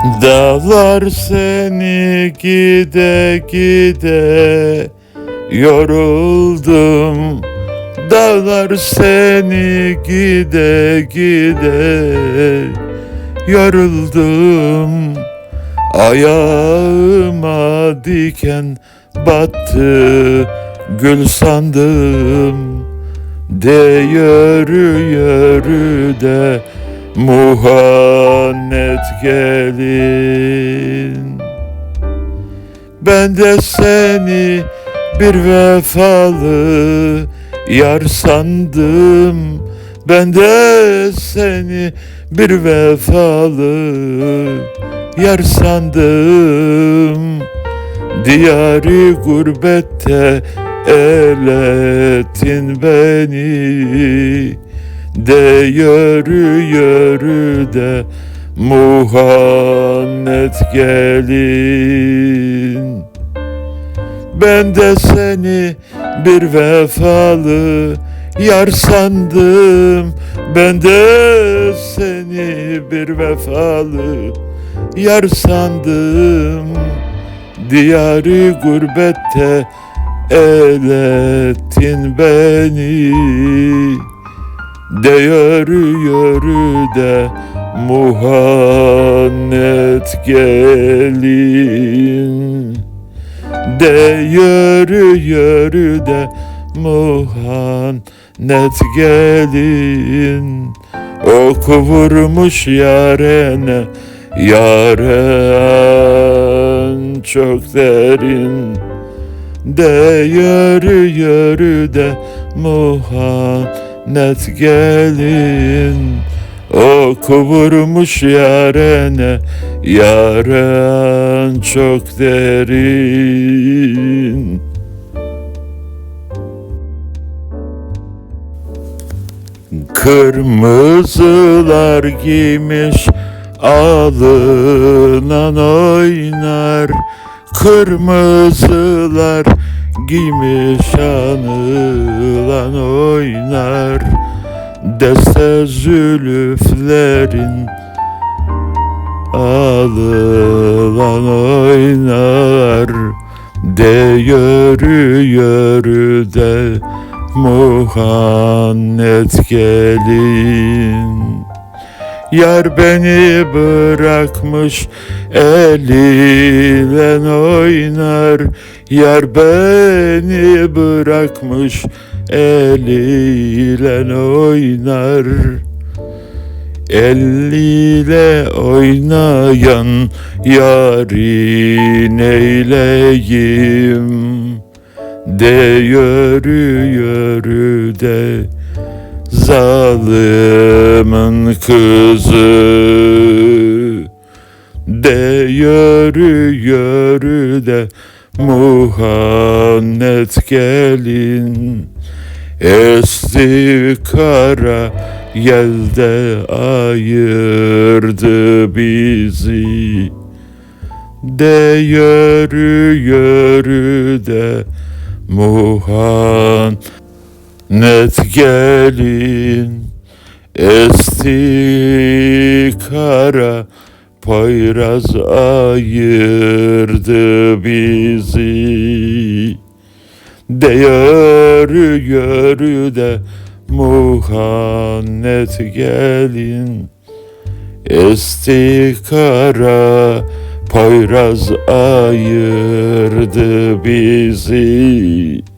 Dağlar seni gide gide yoruldum. Dağlar seni gide gide yoruldum. Ayağıma diken battı gül sandım. De yürü yürü de muhannet gelin. Ben de seni bir vefalı yar sandım. Ben de seni bir vefalı yar sandım. Diyari gurbette elettin beni De yürü yürü de muhannet gelin. Ben de seni bir vefalı yar sandım. Ben de seni bir vefalı yar sandım. Diyarı gurbette elettin beni De yürü yürü de muhannet gelin. De yürü yürü de muhannet gelin. Oku vurmuş yarene Yaren çok derin. De yürü yürü de muhannet gelin Oku vurmuş yarene Yaren çok derin. Kırmızılar giymiş alınan oynar. Kırmızılar giymiş anılan oynar. Deste zülüflerin alılan oynar. De yürü yürü de muhannet gelin Yar beni bırakmış eliyle oynar. Yar beni bırakmış eliyle oynar. Eliyle oynayan yarin eyleyim De yürü yürü de zalimin kızı. De yürü yürü de muhannet gelin. Esti kara yelde ayırdı bizi. De yürü yürü de muhan net gelin Esti kara Poyraz ayırdı bizi. De yürü yürü de muhannet gelin Esti kara Poyraz ayırdı bizi